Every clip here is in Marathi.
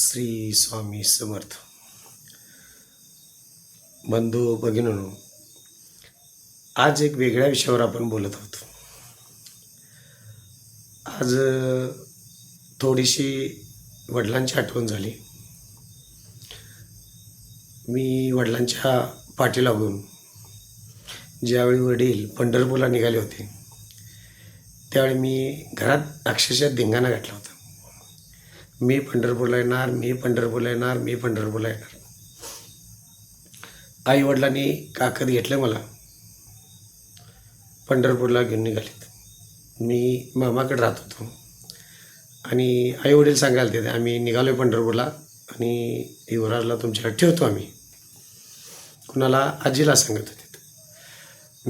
श्री स्वामी समर्थ. बंधू भगिनींनो आज एक वेगळ्या विषयावर आपण बोलत आहोत. आज थोडीशी वडिलांची आठवण झाली. मी वडिलांच्या पाठी लागून ज्यावेळी वडील पंढरपूरला निघाले होते त्यावेळी मी घरात अक्षरशः धिंगाणा घातला होता. मी पंढरपूरला येणार मी पंढरपूरला येणार मी पंढरपूरला येणार. आईवडिलांनी काकद घेतलं मला. पंढरपूरला घेऊन निघालेत. मी मामाकडे राहत होतो. आणि आईवडील सांगायला ते आम्ही निघालो पंढरपूरला आणि युवराजला तुमच्याकडे ठेवतो आम्ही. कुणाला? आजीला सांगत होते.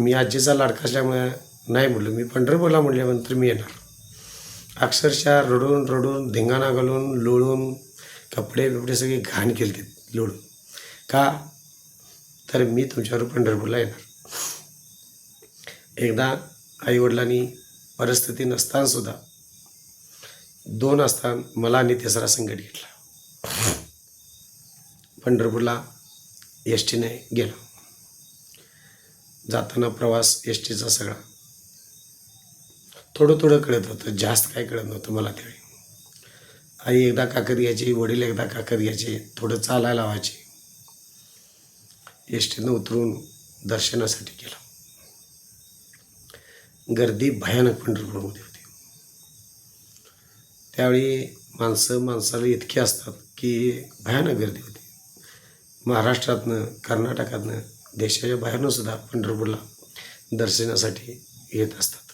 मी आजीचा लाडका असल्यामुळे नाही बोललो. मी पंढरपूरला म्हटल्यानंतर मी येणार. अक्षरशः रडून रडून धिंगाणा घालून लोळून कपडे बिपडे सगळे घाण केले ते लोळून. का? तर मी तुमच्यावर पंढरपूरला येणार. एकदा आईवडिलांनी परिस्थिती नसतानासुद्धा दोन असताना मला आणि तिसरा संकट घेतला. पंढरपूरला एस टीने गेलो. जाताना प्रवास एस टीचा सगळा. थोडं थोडं कळत होतं. जास्त काय कळत नव्हतं मला त्यावेळी. आई एकदा काकद घ्यायची वडील एकदा काकद घ्यायचे थोडं चालायला लावायचे. एस टीनं उतरून दर्शनासाठी गेलो. गर्दी भयानक पंढरपूरमध्ये होती. त्यावेळी माणसं माणसाला इतकी असतात की भयानक गर्दी होती. महाराष्ट्रातनं कर्नाटकातनं देशाच्या बाहेरनं सुद्धा पंढरपूरला दर्शनासाठी येत असतात.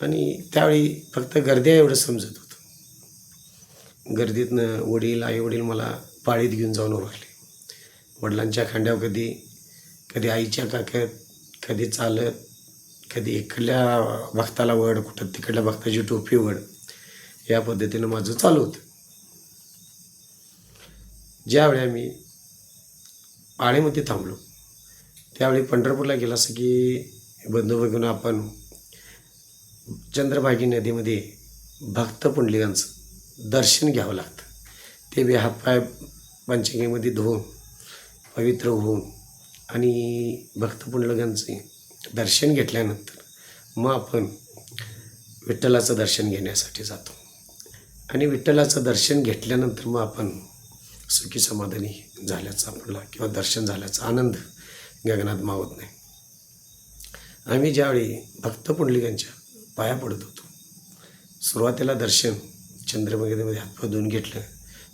आणि त्यावेळी फक्त गर्दी एवढं समजत होतं. गर्दीतनं वडील आई वडील मला पाळीत घेऊन जाऊन उभारले वडिलांच्या खांड्यावर कधी कधी आईच्या काक्यात कधी चालत कधी इकडल्या भक्ताला वड कुठं तिकडल्या भक्ताची टोपी वड या पद्धतीनं माझं चालू होतं. ज्यावेळी आम्ही पाळीमध्ये थांबलो त्यावेळी पंढरपूरला गेला असं की बंधू बघून आपण चंद्रभागी नदीमध्ये भक्त पुंडलिकांचं दर्शन घ्यावं लागतं. ते बी हातपाय पंचगंगेमध्ये धुवून पवित्र होऊन आणि भक्त पुंडलिकांचे दर्शन घेतल्यानंतर मग आपण विठ्ठलाचं दर्शन घेण्यासाठी जातो. आणि विठ्ठलाचं दर्शन घेतल्यानंतर मग आपण सुखी समाधानी झाल्याचा आपला किंवा दर्शन झाल्याचा आनंद गगनात मावत नाही. आम्ही ज्यावेळी भक्त पुंडलिकांच्या पाया पडत होतो. सुरुवातीला दर्शन चंद्रमगेमध्ये हातपाय धुवून घेतलं.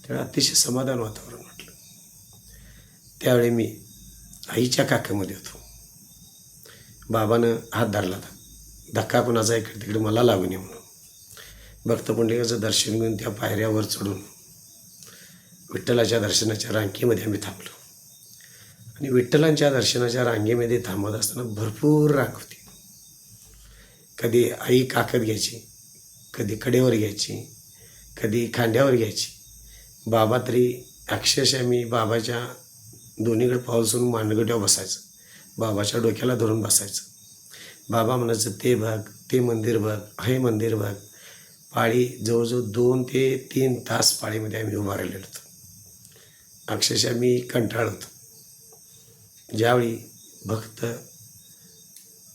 त्यावेळी अतिशय समाधान वातावरण वाटलं. त्यावेळी मी आईच्या काकामध्ये होतो. बाबानं हात धरला होता. धक्का कुणाचा इकडे तिकडे मला लागू नये म्हणून. भक्त पुंडलिकाचं दर्शन घेऊन त्या पायऱ्यावर चढून विठ्ठलाच्या दर्शनाच्या रांगेमध्ये आम्ही थांबलो. आणि विठ्ठलांच्या दर्शनाच्या रांगेमध्ये थांबत असताना भरपूर रांग होती. कधी आई काकत घ्यायची कधी कडेवर घ्यायची कधी खांद्यावर घ्यायची. बाबा तरी अक्षरशः मी बाबाच्या दोन्हीकडे पाऊल मांडगट्यावर बसायचं. बाबाच्या डोक्याला धरून बसायचं. बाबा म्हणायचं ते बघ ते मंदिर बघ हे मंदिर बघ. पाळी जवळजवळ दोन ते तीन तास पाळीमध्ये आम्ही उभा राहिलेलो होतो. अक्षरशः मी कंटाळ होतो. ज्यावेळी भक्त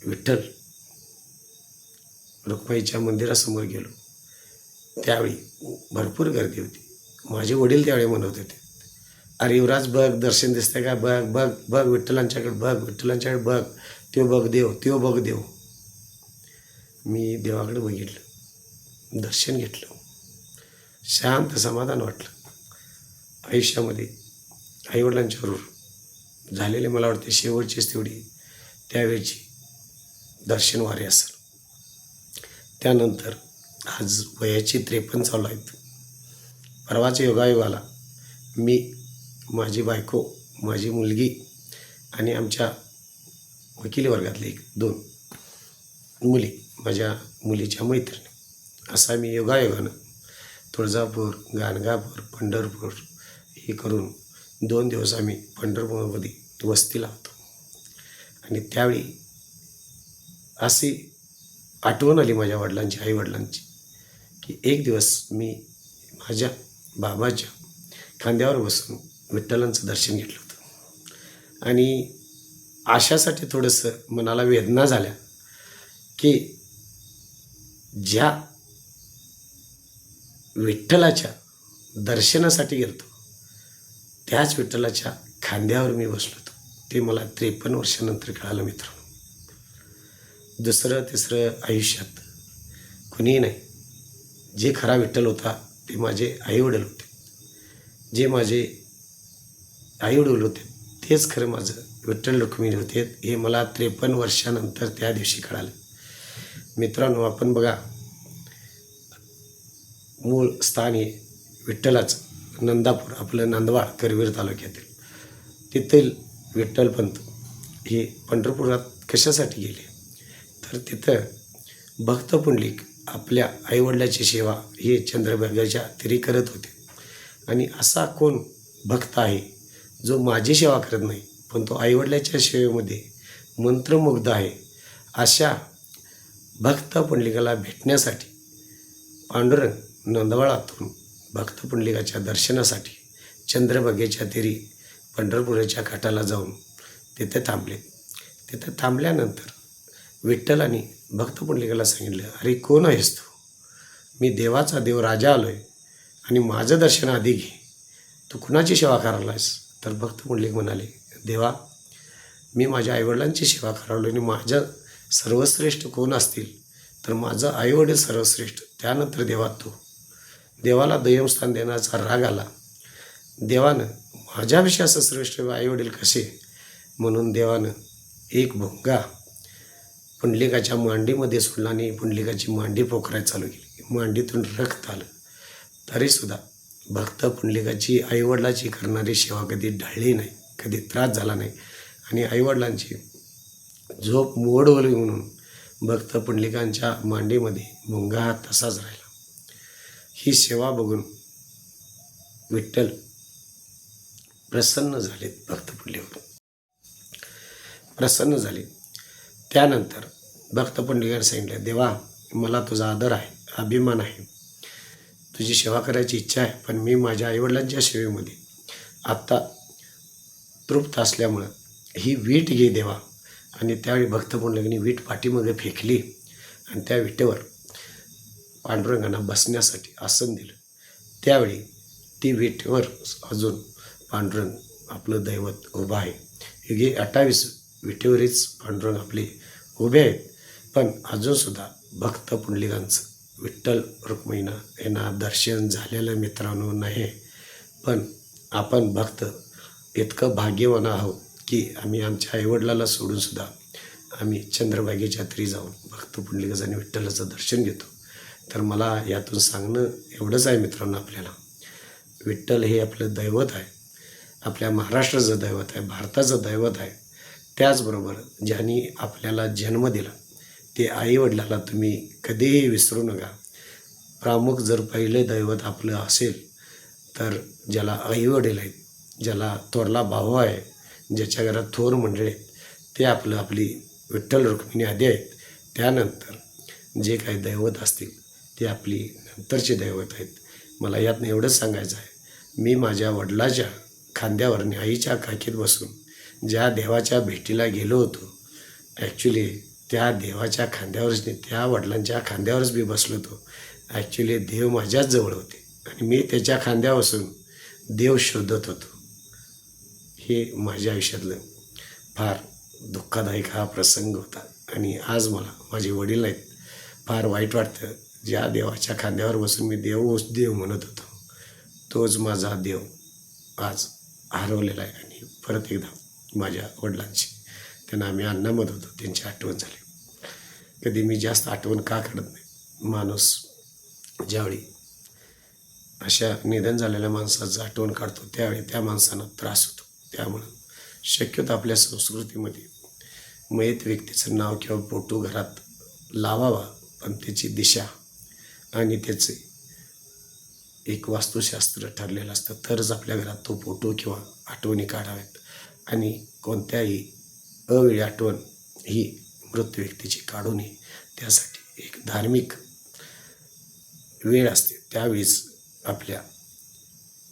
विठ्ठल रुक्माईच्या मंदिरासमोर गेलो. त्यावेळी भरपूर गर्दी होती. माझे वडील त्यावेळी म्हणत होते अरे युवराज बघ दर्शन दिसतंय का? बघ बघ बघ विठ्ठलांच्याकडे बघ विठ्ठलांच्याकडे बघ. त्यो बघ देव त्यो बघ देव. मी देवाकडे बघितलं. दर्शन घेतलं. शांत समाधान वाटलं. आयुष्यामध्ये आईवडिलांच्याबरोबर झालेले मला वाटते शेवटचीच तेवढी त्यावेळची दर्शन वारी असेल. त्यानंतर आज वयाची त्रेपन्न चालू आहेत. परवाच्या योगायोगाला मी माझी बायको माझी मुलगी आणि आमच्या वकील वर्गातले एक दोन मुली माझ्या मुलीच्या मैत्रिणी असा मी योगायोगानं तुळजापूर गाणगापूर पंढरपूर हे करून दोन दिवस आम्ही पंढरपूरमध्ये वस्ती लावतो. आणि त्यावेळी अशी आठवण आली माझ्या वडिलांची आईवडिलांची की एक दिवस मी माझ्या बाबाच्या खांद्यावर बसून विठ्ठलांचं दर्शन घेतलं होतं. आणि आशासाठी थोडंसं मनाला वेदना झाल्या की ज्या विठ्ठलाच्या दर्शनासाठी गेलो त्याच विठ्ठलाच्या खांद्यावर मी बसलो होतो. ते मला त्रेपन्न वर्षानंतर कळालं मित्रांनो. दुसरं तिसरं आयुष्यात कुणीही नाही. जे खरा विठ्ठल होता ते माझे आईवडील होते. जे माझे आईवडील होते तेच खरं माझं विठ्ठल रुक्मिणी होते हे मला त्रेपन्न वर्षानंतर त्या दिवशी कळालं. मित्रांनो आपण बघा मूळ स्थान हे विठ्ठलाचं नंदापूर आपलं नंदवाळ करवीर तालुक्यातील. तेथील विठ्ठलपंत हे पंढरपुरात कशासाठी गेले? तर तिथं भक्त पुंडलिक आपल्या आईवडिलाची सेवा हे चंद्रभागाच्या तरी करत होते. आणि असा कोण भक्त आहे जो माझी सेवा करत नाही पण तो आईवडिलाच्या सेवेमध्ये मंत्रमुग्ध आहे अशा भक्त पुंडलिकाला भेटण्यासाठी पांडुरंग नंदवाळातून भक्त पुंडलिकाच्या दर्शनासाठी चंद्रभागेच्या तिरी पंढरपुराच्या काठाला जाऊन तिथे थांबले. तिथे थांबल्यानंतर विठ्ठलाने भक्त पुंडलिकाला सांगितलं अरे कोण आहेस तू? मी देवाचा देव राजा आलो आहे आणि माझं दर्शन आधी घे. तू कुणाची सेवा करायला आहेस तर भक्त पुंडलिक म्हणाले देवा मी माझ्या आईवडिलांची सेवा करायलो आणि माझ्या सर्वश्रेष्ठ कोण असतील तर माझं आईवडील सर्वश्रेष्ठ त्यानंतर देवा तू. देवाला दुय्यम स्थान देण्याचा राग आला. देवानं माझ्याविषयी असं श्रेष्ठ आईवडील कसे? म्हणून देवानं एक भुंगा पुंडलिकाच्या मांडीमध्ये सोडला आणि पुंडलिकाची मांडी पोखरायला चालू केली. मांडीतून रक्त आलं. तरीसुद्धा भक्त पुंडलिकाची आईवडिलाची करणारी सेवा कधी ढळली नाही कधी त्रास झाला नाही. आणि आईवडिलांची झोप मोडवली म्हणून भक्त पुंडलिकांच्या मांडीमध्ये मुंगा हा तसाच राहिला. ही सेवा बघून विठ्ठल प्रसन्न झालेत भक्त पुंडलिक. प्रसन्न झाले. त्यानंतर भक्त पुंडलिकाने सांगितलं देवा मला तुझा आदर आहे अभिमान आहे. तुझी सेवा करायची इच्छा आहे पण मी माझ्या आईवडिलांच्या सेवेमध्ये आत्ता तृप्त असल्यामुळं ही वीट घे देवा. आणि त्यावेळी भक्त वीट पाठीमध्ये फेकली आणि त्या विटेवर पांडुरंगांना बसण्यासाठी आसन दिलं. त्यावेळी ती विटेवर अजून पांडुरंग आपलं दैवत उभं आहे. हे अठ्ठावीस विटेवरच पांडुरंग आपली उभे आहेत. पण अजूनसुद्धा भक्त पुंडलिकांचं विठ्ठल रुक्मिणीनं यांना दर्शन झालेलं मित्रांनो नाही. पण आपण भक्त इतकं भाग्यवान आहोत की आम्ही आमच्या आईवडिलाला सोडूनसुद्धा आम्ही चंद्रभागेच्या तरी जाऊन भक्त पुंडलिकाचं आणि विठ्ठलाचं दर्शन घेतो. तर मला यातून सांगणं एवढंच आहे मित्रांनो आपल्याला. विठ्ठल हे आपलं दैवत आहे. आपल्या महाराष्ट्राचं दैवत आहे भारताचं दैवत आहे. त्याचबरोबर ज्यांनी आपल्याला जन्म दिला ते आईवडिलाला तुम्ही कधीही विसरू नका. प्रामुख जर पहिले दैवत आपलं असेल तर ज्याला आईवडील आहेत ज्याला थोरला भाऊ आहे ज्याच्या घरात थोर मंडळी आहेत ते आपलं आपली विठ्ठल रुक्मिणी आधी आहेत. त्यानंतर जे काही दैवत असतील ते आपली नंतरचे दैवत आहेत. मला यातनं एवढंच सांगायचं आहे. मी माझ्या वडिलाच्या खांद्यावर आणि आईच्या काकीत बसून ज्या देवाच्या भेटीला गेलो होतो ॲक्च्युली त्या देवाच्या खांद्यावरच नाही त्या वडिलांच्या खांद्यावरच मी बसलो होतो. ॲक्च्युली देव माझ्याच जवळ होते आणि मी त्याच्या खांद्यापासून देव शोधत होतो. हे माझ्या आयुष्यातलं फार दुःखदायक हा प्रसंग होता आणि आज मला माझे वडील आहेत फार वाईट वाटतं. ज्या देवाच्या खांद्यावर बसून मी देव देव म्हणत होतो तोच माझा देव आज हरवलेला आहे आणि परत एकदा माझ्या वडिलांची. त्यांना आम्ही अण्णा होतो त्यांची आठवण झाली. कधी मी जास्त आठवण का करत नाही. माणूस ज्यावेळी अशा निधन झालेल्या माणसाचं आठवण काढतो त्यावेळी त्या माणसांना त्रास होतो. त्यामुळं शक्यतो आपल्या संस्कृतीमध्ये मयत व्यक्तीचं नाव किंवा फोटो घरात लावावा पण त्याची दिशा आणि त्याचे एक वास्तुशास्त्र ठरलेलं असतं. तरच आपल्या घरात तो फोटो किंवा आठवणी काढाव्यात. आणि कोणत्याही अवेळी आठवण ही मृत व्यक्तीची काढू नये त्यासाठी एक धार्मिक वेळ असते. त्यावेळीच आपल्या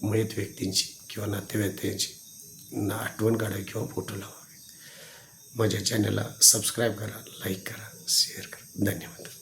मयत व्यक्तींची किंवा नातेवाईकांची ना आठवण काढावी किंवा फोटो लावावे. माझ्या चॅनलला सबस्क्राईब करा लाईक करा शेअर करा. धन्यवाद.